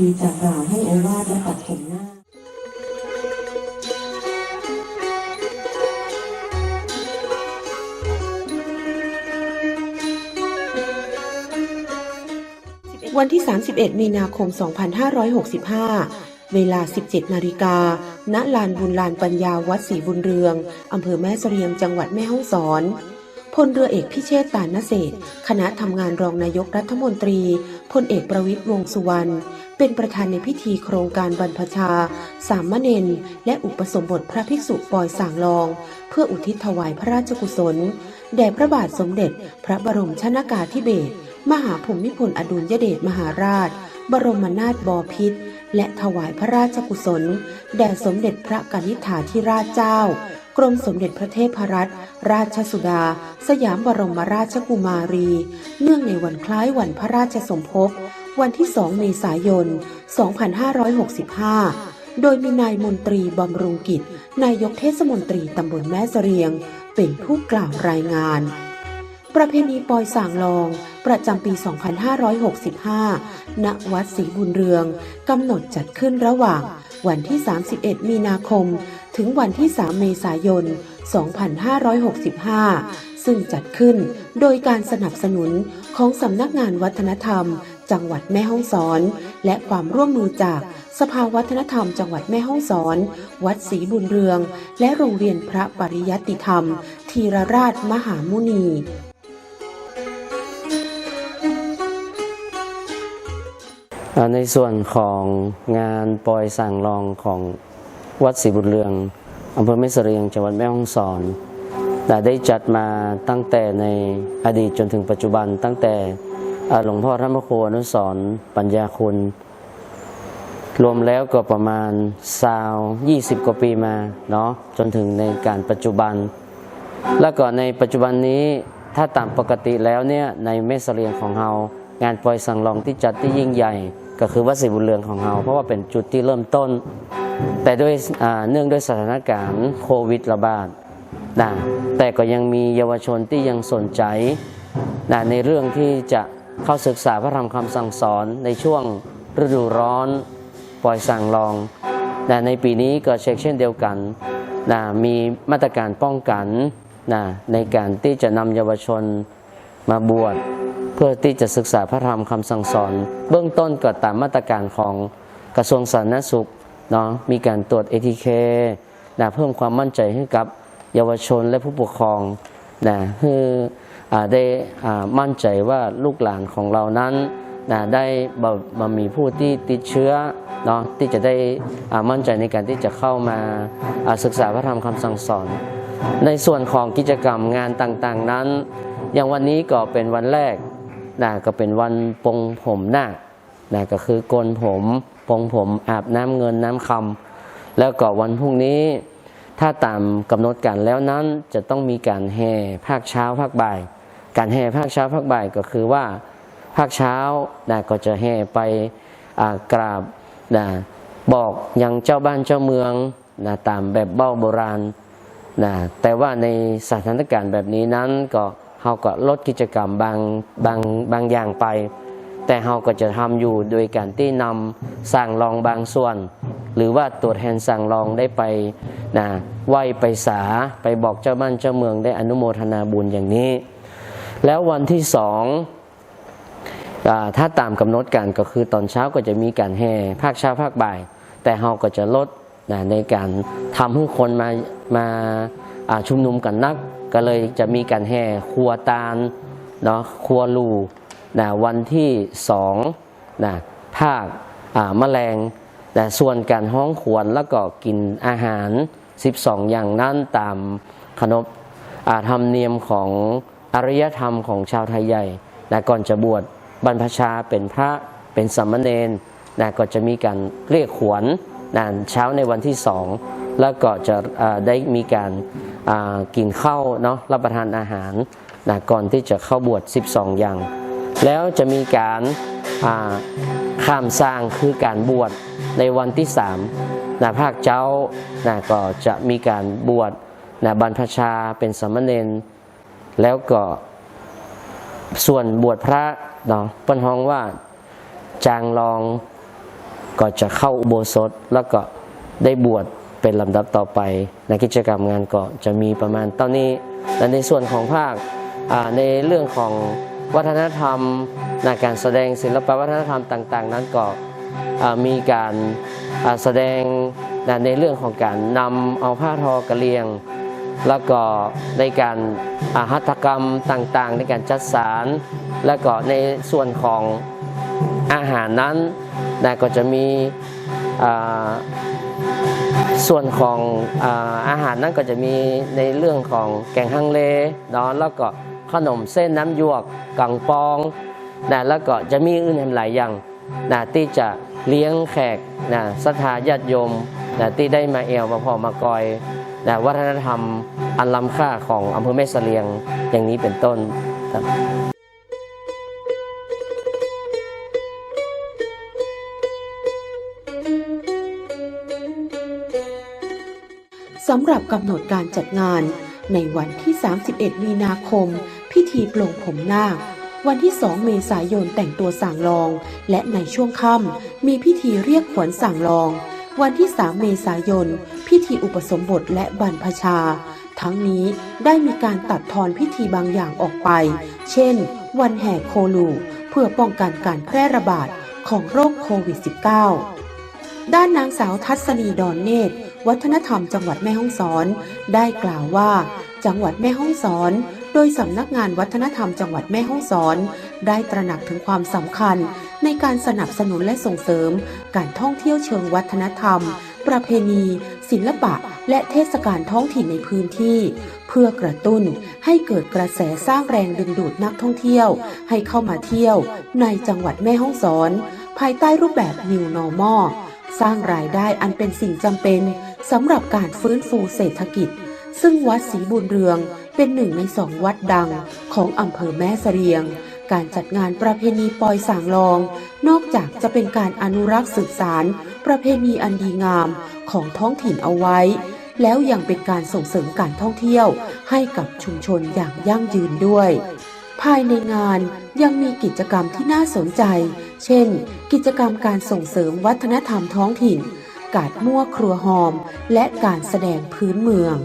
ธีจะกล่าวให้โอวาทและตัดผมหน้าวันที่ 31 มีนาคม 2565 เวลา 17 นาฬิกา ณ ลานบุญลานปัญญาวัดศรีบุญเรือง อำเภอแม่เสรียง จังหวัดแม่ฮ่องสอน ลเรือเอกพิเชษตานเศษคณะทำงานรองนายกรัฐมนตรีพลเอกประวิตรวงษ์สุวรรณเป็นประธานในพิธีโครงการบรรพชา สามเณรและอุปสมบทพระภิกษุปอยสางลอง เพื่ออุทิศถวายพระราชกุศล แด่พระบาทสมเด็จ พระบรมชนากาธิเบศรมหาภูมิพลอดุลยเดชมหาราช บรมนาถบพิตรและถวายพระราชกุศล แด่สมเด็จพระกนิษฐาธิราชเจ้า รมสมเด็จพระเทพรัตนราชสุดา สยามบรมราชกุมารี เนื่องในวันคล้ายวันพระราชสมภพ วันที่ 2 เมษายน 2565 โดยมีนายมนตรีบำรุงกิจ นายกเทศมนตรีตำบลแม่เสรียง เป็นผู้กล่าวรายงาน ประเพณีปอยส่างลอง ประจำปี 2565 ณ วัดศรีบุญเรือง กำหนดจัดขึ้นระหว่างวันที่ 31 มีนาคม ถึงวันที่ 3 เมษายน 2565 ซึ่งจัดขึ้นโดยการสนับสนุนของสำนักงานวัฒนธรรม จังหวัดแม่ฮ่องสอน และความร่วมมือจากสภาวัฒนธรรมจังหวัดแม่ฮ่องสอน วัดศรีบุญเรือง และโรงเรียนพระปริยัติธรรม ธีรราชมหามุนีในส่วนของงานปล่อยสั่งรองของ วัดศรีบุญเรืองอำเภอแม่เสรียงจังหวัดแม่ฮ่องสอนได้ได้จัดมาตั้งแต่ในอดีตจนถึงปัจจุบัน ตั้งแต่หลวงพ่อธรรมโคอนุสรปัญญาคุณ รวมแล้วก็ประมาณสาว20กว่าปีมาเนาะจนถึงในการปัจจุบัน แล้วก็ในปัจจุบันนี้ถ้าตามปกติแล้วเนี่ยในแม่เสลียงของเรางานปล่อยสังลองที่จัดที่ยิ่งใหญ่ ก็คือวัดศรีบุญเรืองของเราเพราะว่าเป็นจุดที่เริ่มต้น แต่ด้วยเนื่องด้วยสถานการณ์โควิดระบาดนะแต่ก็ยังมีเยาวชนที่ยังสนใจนะในเรื่องที่จะเข้าศึกษาพระธรรมคำสั่งสอนในช่วงฤดูร้อนปล่อยสั่งลองนะในปีนี้ก็เช็คเช่นเดียวกันนะมีมาตรการป้องกันนะในการที่จะนำเยาวชนมาบวชเพื่อที่จะศึกษาพระธรรมคำสั่งสอน เบื้องต้นก็ตามมาตรการของกระทรวงสาธารณสุข เนาะมีการตรวจ ATK นะเพิ่มความมั่นใจให้กับเยาวชนและผู้ปกครองนะคืออาได้มั่นใจว่าลูกหลานของเรานั้นนะได้บบ่มีผู้ที่ติดเชื้อเนาะที่จะได้มั่นใจในการที่จะเข้ามาศึกษาพระธรรมคำสั่งสอน ในส่วนของกิจกรรมงานต่างๆนั้น อย่างวันนี้ก็เป็นวันแรกนะก็เป็นวันปงผมนานะก็คือโกนผม ปลงผมอาบน้ำเงินน้ำคำแล้วก็วันพรุ่งนี้ ถ้าตามกำหนดการแล้วนั้นจะต้องมีการแห่ภาคเช้าภาคบ่าย การแห่ภาคเช้าภาคบ่ายก็คือว่าภาคเช้านะก็จะแห่ไปกราบนะบอกยังเจ้าบ้านเจ้าเมืองนะตามแบบเบ้าโบราณนะแต่ว่าในสถานการณ์แบบนี้นั้นก็เราก็ลดกิจกรรมบางบางบางอย่างไป แต่เราก็จะทำอยู่โดยการที่นำสั่งลองบางส่วน หรือว่าตัวแทนสั่งลองได้ไปนะไหวไปสาไปบอกเจ้าบ้านเจ้าเมืองได้อนุโมทนาบุญอย่างนี้ แล้ววันที่สองอถ้าตามกำหนดการก็คือตอนเช้าก็จะมีการแห่ภาคเช้าภาคบ่าย แต่เราก็จะลดนะในการทำให้คนมามาอ่าชุมนุมกันนัก ก็เลยจะมีการแห่ครัวตาลเนาะครัวลู นะวันที่สองนะภาคแมลงนะส่วนการห้องขวนแล้วก็กินอาหาร 12 อย่างนั้นตามขนบอาธรรมเนียมของอารยธรรมของชาวไทยใหญ่นะก่อนจะบวชบรรพชาเป็นพระเป็นสามเณรนะก็จะมีการเรียกขวนนะเช้าในวันที่สองแล้วก็จะได้มีการกินข้าวเนาะรับประทานอาหารนะก่อนที่จะเข้าบวช 12 อย่าง แล้วจะมีการาข้ามสร้างคือการบวชในวันที่สามนะภาคเจ้านะก็จะมีการบวชนะบรรพชาเป็นสามเณรแล้วก็ส่วนบวชพระเนาะเปิ้นฮ้องว่าจางลองก็จะเข้าอุโบสถแล้วก็ได้บวชเป็นลำดับต่อไปในกิจกรรมงานก็จะมีประมาณตอนนี้และในส่วนของภาคในเรื่องของ วัฒนธรรมในการแสดงศิลปวัฒนธรรมต่าง ๆ นั้นก็มีการแสดงในเรื่องของการนำเอาผ้าทอกระเลียง แล้วก็ในการอาหัตถกรรมต่างๆ ในการจัดสาร แล้วก็ในส่วนของอาหารนั้นนะก็จะมีส่วนของอาอาหารนั้นก็จะมีในเรื่องของแกงฮังเลเนาะแล้วก็ ขนมเส้นน้ำยวกกังปองนะแล้วก็จะมีอื่นหลายอย่างนะที่จะเลี้ยงแขกนะศรัทธาญาติโยมนะที่ได้มาเอวมาพอมากอยนะวัฒนธรรมอันล้ำค่าของอำเภอแม่เสลียงอย่างนี้เป็นต้นครับสำหรับกำหนดการจัดงานในวันที่ 31 มีนาคม พิธีปลงผมนาควันที่ 2 เมษายนแต่งตัวสั่งลอง และในช่วงค่ำมีพิธีเรียกขวัญสั่งลอง วันที่ 3 เมษายน พิธีอุปสมบทและบรรพชา ทั้งนี้ได้มีการตัดทอนพิธีบางอย่างออกไป เช่น วันแห่โคลูเพื่อป้องกันการแพร่ระบาดของโรคโควิด -19 ด้านนางสาวทัศนีดอนเนตร วัฒนธรรมจังหวัดแม่ฮ่องสอน ได้กล่าวว่า จังหวัดแม่ฮ่องสอน โดยสำนักงานวัฒนธรรมจังหวัดแม่ฮ่องสอน ได้ตระหนักถึงความสำคัญ ในการสนับสนุนและส่งเสริม การท่องเที่ยวเชิงวัฒนธรรม ประเพณี ศิลปะ และเทศกาลท้องถิ่นในพื้นที่ เพื่อกระตุ้นให้เกิดกระแสสร้างแรงดึงดูดนักท่องเที่ยว ให้เข้ามาเที่ยว ในจังหวัดแม่ฮ่องสอน ภายใต้รูปแบบ New Normal สร้างรายได้อันเป็นสิ่งจำเป็นสำหรับการฟื้นฟูเศรษฐกิจ ซึ่งวัดศรีบุญเรือง เป็นหนึ่งในสองวัดดังของอำเภอแม่เสรียง การจัดงานประเพณีปอยสางลอง นอกจากจะเป็นการอนุรักษ์สืบสารประเพณีอันดีงามของท้องถิ่นเอาไว้ แล้วยังเป็นการส่งเสริมการท่องเที่ยวให้กับชุมชนอย่างยั่งยืนด้วย ภายในงานยังมีกิจกรรมที่น่าสนใจ เช่น กิจกรรมการส่งเสริมวัฒนธรรมท้องถิ่น การมั่วครัวหอม และการแสดงพื้นเมือง